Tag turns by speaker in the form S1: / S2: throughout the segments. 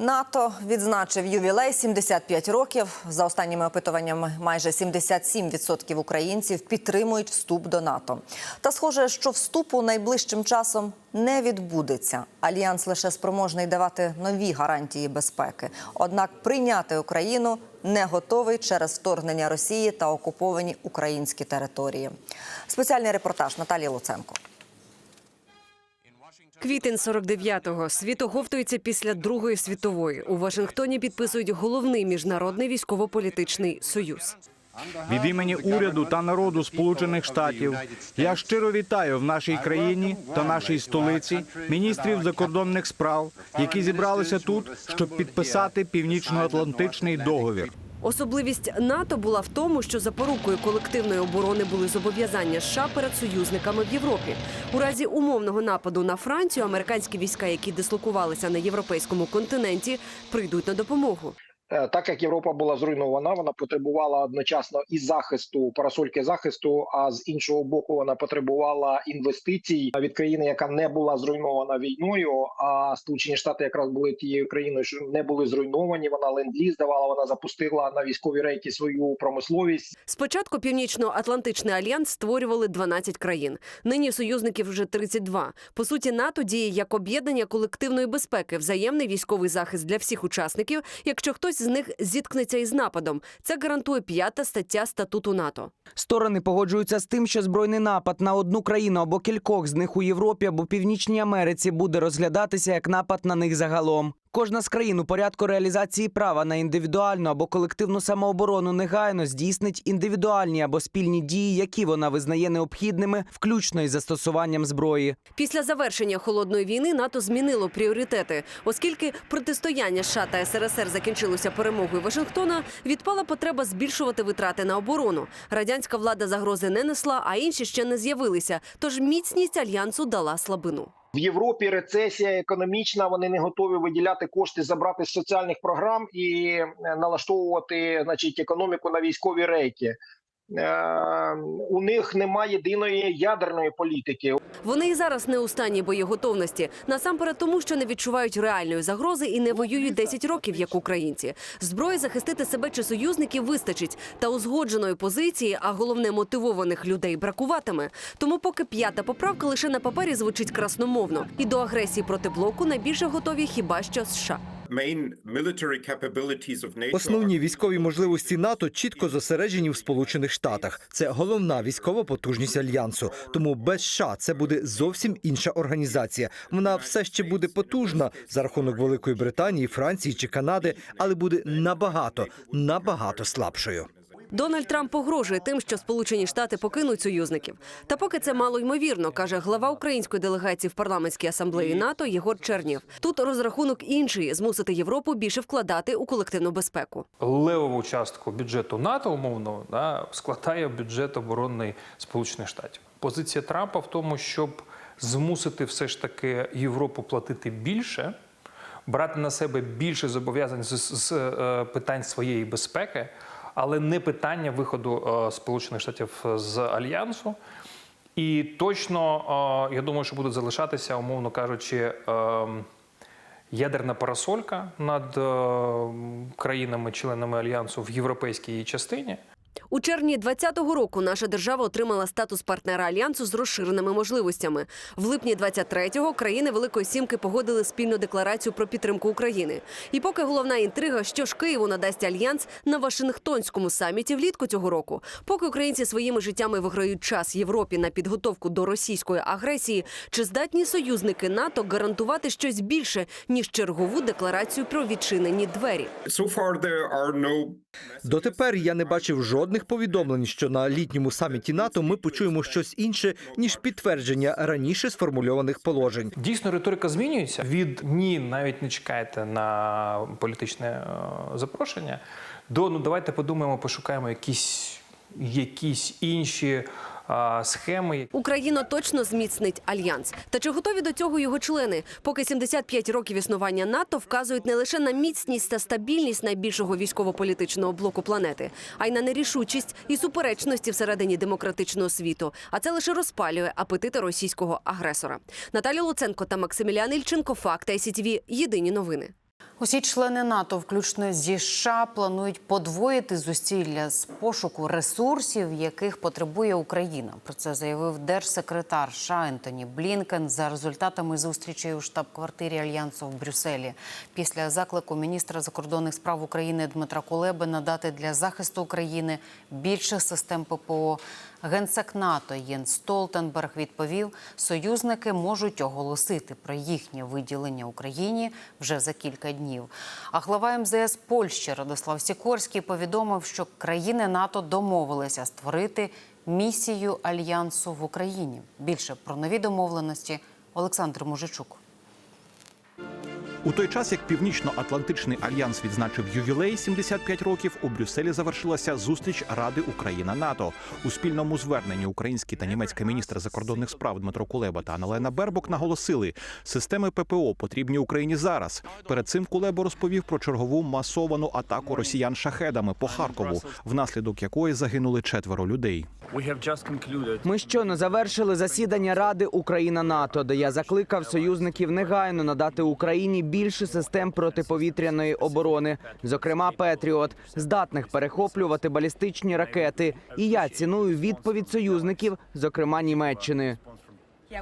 S1: НАТО відзначив ювілей 75 років. За останніми опитуваннями, майже 77% українців підтримують вступ до НАТО. Та схоже, що вступу найближчим часом не відбудеться. Альянс лише спроможний давати нові гарантії безпеки. Однак прийняти Україну не готовий через вторгнення Росії та окуповані українські території. Спеціальний репортаж Наталії Луценко.
S2: Квітень 49-го. Світ оговтується після Другої світової. У Вашингтоні підписують головний міжнародний військово-політичний союз.
S3: Від імені уряду та народу Сполучених Штатів я щиро вітаю в нашій країні та нашій столиці міністрів закордонних справ, які зібралися тут, щоб підписати північно-атлантичний договір.
S2: Особливість НАТО була в тому, що запорукою колективної оборони були зобов'язання США перед союзниками в Європі. У разі умовного нападу на Францію американські війська, які дислокувалися на європейському континенті, прийдуть на допомогу.
S4: Е, Так як Європа була зруйнована, вона потребувала одночасно і захисту, парасольки захисту. А з іншого боку, вона потребувала інвестицій від країни, яка не була зруйнована війною. А Сполучені Штати якраз були тією країною, що не були зруйновані. Вона ленд-ліз давала, вона запустила на військові рейки свою промисловість.
S2: Спочатку Північно-Атлантичний альянс створювали 12 країн. Нині союзників вже 32. По суті, НАТО діє як об'єднання колективної безпеки, взаємний військовий захист для всіх учасників, якщо хтось з них зіткнеться із нападом. Це гарантує п'ята стаття статуту НАТО.
S5: Сторони погоджуються з тим, що збройний напад на одну країну або кількох з них у Європі або Північній Америці буде розглядатися як напад на них загалом. Кожна з країн у порядку реалізації права на індивідуальну або колективну самооборону негайно здійснить індивідуальні або спільні дії, які вона визнає необхідними, включно із застосуванням зброї.
S2: Після завершення холодної війни НАТО змінило пріоритети, оскільки протистояння США та СРСР закінчилося перемогою Вашингтона. Відпала потреба збільшувати витрати на оборону. Радянська влада загрози не несла, а інші ще не з'явилися. Тож міцність альянсу дала слабину.
S4: В Європі рецесія економічна. Вони не готові виділяти кошти, забрати з соціальних програм і е, налаштовувати, значить, економіку на військові рейки. Е, у них немає єдиної ядерної політики.
S2: Вони і зараз не у стані боєготовності. Насамперед тому, що не відчувають реальної загрози і не воюють 10 років, як українці. Зброї захистити себе чи союзників вистачить. Та узгодженої позиції, а головне мотивованих людей бракуватиме. Тому поки п'ята поправка лише на папері звучить красномовно. І до агресії проти блоку найбільше готові хіба що США.
S6: Основні військові можливості НАТО чітко зосереджені в Сполучених Штатах. Це головна військова потужність альянсу. Тому без США це буде зовсім інша організація. Вона все ще буде потужна за рахунок Великої Британії, Франції чи Канади, але буде набагато набагато слабшою.
S2: Дональд Трамп погрожує тим, що Сполучені Штати покинуть союзників. Та поки це мало ймовірно, каже глава української делегації в парламентській асамблеї НАТО Єгор Чернєв. Тут розрахунок інший змусити Європу більше вкладати у колективну безпеку.
S7: левову частку бюджету НАТО, умовно, да, складає бюджет оборонний Сполучених Штатів. Позиція Трампа в тому, щоб змусити все ж таки Європу платити більше, брати на себе більше зобов'язань з, з е, питань своєї безпеки, але не питання виходу е, Сполучених Штатів з альянсу. І точно, е, я думаю, що буде залишатися, умовно кажучи, ем, ядерна парасолька над е, країнами-членами альянсу в європейській частині.
S2: У червні 2020 року наша держава отримала статус партнера альянсу з розширеними можливостями. В липні 23-го країни Великої Сімки погодили спільну декларацію про підтримку України. І поки головна інтрига, що ж Києву надасть альянс на Вашингтонському саміті влітку цього року, поки українці своїми життями виграють час Європі на підготовку до російської агресії, чи здатні союзники НАТО гарантувати щось більше ніж чергову декларацію про відчинені двері?
S6: Дотепер я не бачив жодних повідомлень, що на літньому саміті НАТО ми почуємо щось інше ніж підтвердження раніше сформульованих положень.
S7: Дійсно, риторика змінюється. Від ні, навіть не чекайте на політичне е, запрошення. До ну давайте подумаємо, пошукаємо якісь, якісь інші схеми.
S2: Україна точно зміцнить альянс. Та чи готові до цього його члени? Поки 75 років існування НАТО вказують не лише на міцність та стабільність найбільшого військово-політичного блоку планети, а й на нерішучість і суперечності всередині демократичного світу. А це лише розпалює апетити російського агресора. Наталя Луценко та Максимілян Ільченко. Факт ICTV. Єдині новини.
S8: Усі члени НАТО, включно зі США, планують подвоїти зусилля з пошуку ресурсів, яких потребує Україна. Про це заявив держсекретар США Ентоні Блінкен за результатами зустрічі у штаб-квартирі альянсу в Брюсселі. Після заклику міністра закордонних справ України Дмитра Кулеби надати для захисту України більше систем ППО. Генсек НАТО Єнс Столтенберг відповів, союзники можуть оголосити про їхнє виділення Україні вже за кілька днів. А глава МЗС Польщі Радослав Сікорський повідомив, що країни НАТО домовилися створити місію альянсу в Україні. Більше про нові домовленості Олександр Мужичук.
S9: У той час, як Північно-Атлантичний альянс відзначив ювілей 75 років, у Брюсселі завершилася зустріч Ради Україна НАТО. У спільному зверненні український та німецький міністр закордонних справ Дмитро Кулеба та Аналена Бербок наголосили, системи ППО потрібні Україні зараз. Перед цим Кулеба розповів про чергову масовану атаку росіян шахедами по Харкову, внаслідок якої загинули четверо людей.
S5: Ми щойно завершили засідання Ради Україна НАТО, де я закликав союзників негайно надати Україні більше систем протиповітряної оборони, зокрема Петріот, здатних перехоплювати балістичні ракети. І я ціную відповідь союзників, зокрема Німеччини.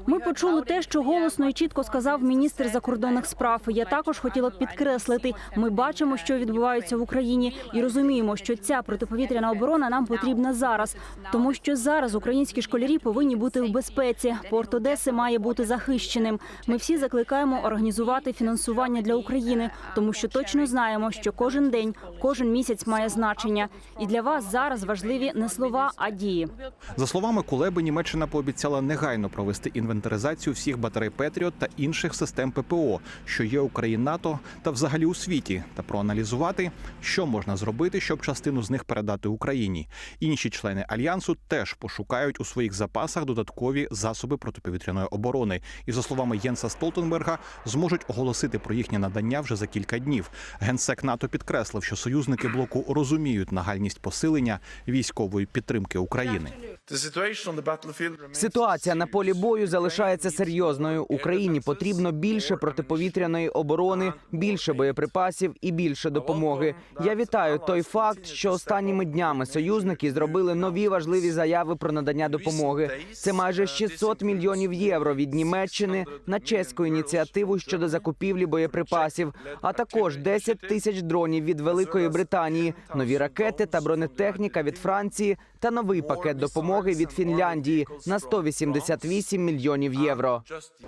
S10: Ми почули те, що голосно і чітко сказав міністр закордонних справ. Я також хотіла б підкреслити. Ми бачимо, що відбувається в Україні, і розуміємо, що ця протиповітряна оборона нам потрібна зараз, тому що зараз українські школярі повинні бути в безпеці. Порт Одеси має бути захищеним. Ми всі закликаємо організувати фінансування для України, тому що точно знаємо, що кожен день, кожен місяць має значення. І для вас зараз важливі не слова, а дії.
S9: За словами Кулеби, Німеччина пообіцяла негайно провести інвентаризацію всіх батарей Петріот та інших систем ППО, що є у країн НАТО та взагалі у світі, та проаналізувати, що можна зробити, щоб частину з них передати Україні. Інші члени альянсу теж пошукають у своїх запасах додаткові засоби протиповітряної оборони, і за словами Єнса Столтенберга, зможуть оголосити про їхнє надання вже за кілька днів. Генсек НАТО підкреслив, що союзники блоку розуміють нагальність посилення військової підтримки України.
S5: Ситуація на полі бою залишається серйозною. Україні потрібно більше протиповітряної оборони, більше боєприпасів і більше допомоги. Я вітаю той факт, що останніми днями союзники зробили нові важливі заяви про надання допомоги. Це майже 600 мільйонів євро від Німеччини на чеську ініціативу щодо закупівлі боєприпасів, а також 10 тисяч дронів від Великої Британії, нові ракети та бронетехніка від Франції та новий пакет допомоги від Фінляндії на 188 мільйонів євро.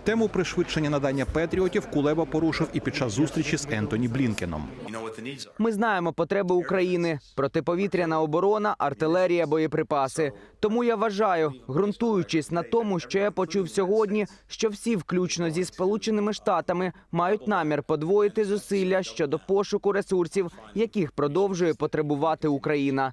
S9: Тему пришвидшення надання Петріотів Кулеба порушив і під час зустрічі з Ентоні Блінкеном.
S5: Ми знаємо потреби України: протиповітряна оборона, артилерія, боєприпаси. Тому я вважаю, ґрунтуючись на тому, що я почув сьогодні, що всі, включно зі сполученими штатами, мають намір подвоїти зусилля щодо пошуку ресурсів, яких продовжує потребувати Україна.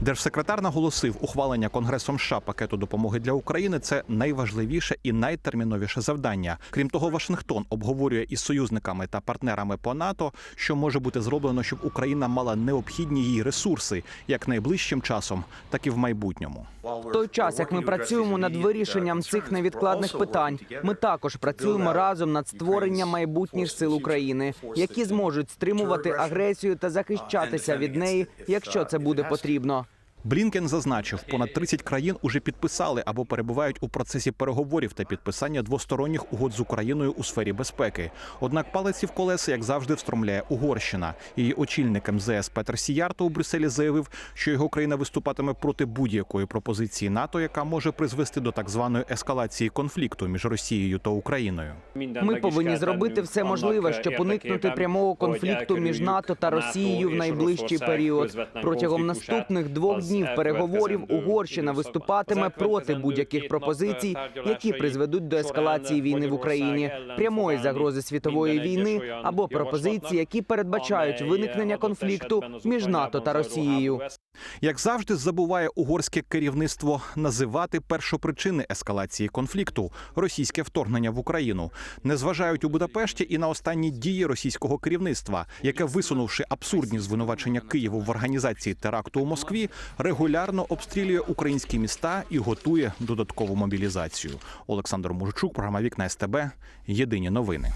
S9: Держсекретар наголосив, ухвалення Конгресом США пакету допомоги для України це найважливіше і найтерміновіше завдання. Крім того, Вашингтон обговорює із союзниками та партнерами по НАТО, що може бути зроблено, щоб Україна мала необхідні їй ресурси як найближчим часом, так і в майбутньому.
S5: В той час, як ми працюємо над вирішенням цих невідкладних питань, ми також працюємо разом над створенням майбутніх сил України, які зможуть стримувати агресію та захищатися від неї, якщо це буде потрібно.
S9: Блінкен зазначив, понад 30 країн уже підписали або перебувають у процесі переговорів та підписання двосторонніх угод з Україною у сфері безпеки. Однак палиці в колеса, як завжди, встромляє Угорщина. Її очільник МЗС Петр Сіярто у Брюсселі заявив, що його країна виступатиме проти будь-якої пропозиції НАТО, яка може призвести до так званої ескалації конфлікту між Росією та Україною.
S5: Ми повинні зробити все можливе, щоб уникнути прямого конфлікту між НАТО та Росією в найближчий період. Протягом наступних двох днів переговорів Угорщина виступатиме проти будь-яких пропозицій, які призведуть до ескалації війни в Україні, прямої загрози світової війни або пропозиції, які передбачають виникнення конфлікту між НАТО та Росією.
S9: Як завжди, забуває угорське керівництво називати першопричини ескалації конфлікту російське вторгнення в Україну. Не зважають у Будапешті і на останні дії російського керівництва, яке, висунувши абсурдні звинувачення Києву в організації теракту у Москві, регулярно обстрілює українські міста і готує додаткову мобілізацію. Олександр Мужичук, програма Вікна СТБ. Єдині новини.